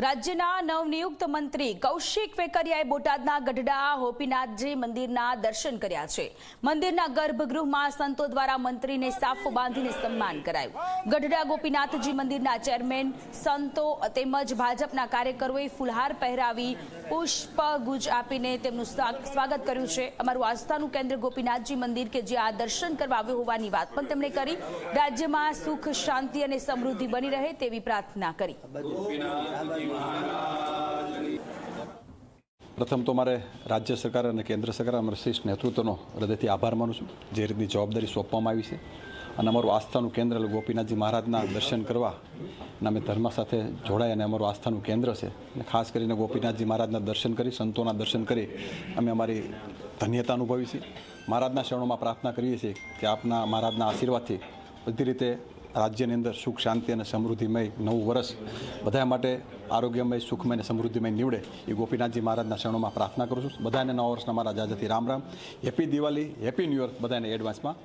રાજ્યના નવનિયુક્ત મંત્રી કૌશિક વેકરિયાએ બોટાદના ગઢડા ગોપીનાથજી મંદિરના દર્શન કર્યા છે. મંદિરના ગર્ભગૃહમાં સંતો દ્વારા મંત્રીને સાફો બાંધીને સન્માન કરાયું. ગઢડા ગોપીનાથજી મંદિરના ચેરમેન, સંતો તેમજ ભાજપના કાર્યકરોએ ફુલહાર પહેરાવી પુષ્પગુજ આપીને તેમનું સ્વા- સ્વાગત કર્યું છે. અમારું આસ્થાનું કેન્દ્ર ગોપીનાથજી મંદિર કે જે આ દર્શન કરવા આવ્યો હોવાની વાત પણ તેમણે કરી. રાજ્યમાં સુખ, શાંતિ અને સમૃદ્ધિ બની રહે તેવી પ્રાર્થના કરી. પ્રથમ તો મારે રાજ્ય સરકાર અને કેન્દ્ર સરકાર અમારા શ્રેષ્ઠ નેતૃત્વનો હૃદયથી આભાર માનું છું જે રીતની જવાબદારી સોંપવામાં આવી છે. અને અમારું આસ્થાનું કેન્દ્ર ગોપીનાથજી મહારાજના દર્શન કરવા અને અમે ધર્મ સાથે જોડાય અને અમારું આસ્થાનું કેન્દ્ર છે. અને ખાસ કરીને ગોપીનાથજી મહારાજના દર્શન કરી, સંતોના દર્શન કરી અમે અમારી ધન્યતા અનુભવી છે. મહારાજના શરણોમાં પ્રાર્થના કરીએ છીએ કે આપના મહારાજના આશીર્વાદથી બધી રીતે રાજ્યની અંદર સુખ, શાંતિ અને સમૃદ્ધિમય નવું વર્ષ બધા માટે આરોગ્યમય, સુખમય અને સમૃદ્ધિમય નીવડે એ ગોપીનાથજી મહારાજના શરણોમાં પ્રાર્થના કરું છું. બધાને નવા વર્ષના મારા જાજાથી Ram Ram. Happy Diwali happy new year બધાને એડવાન્સમાં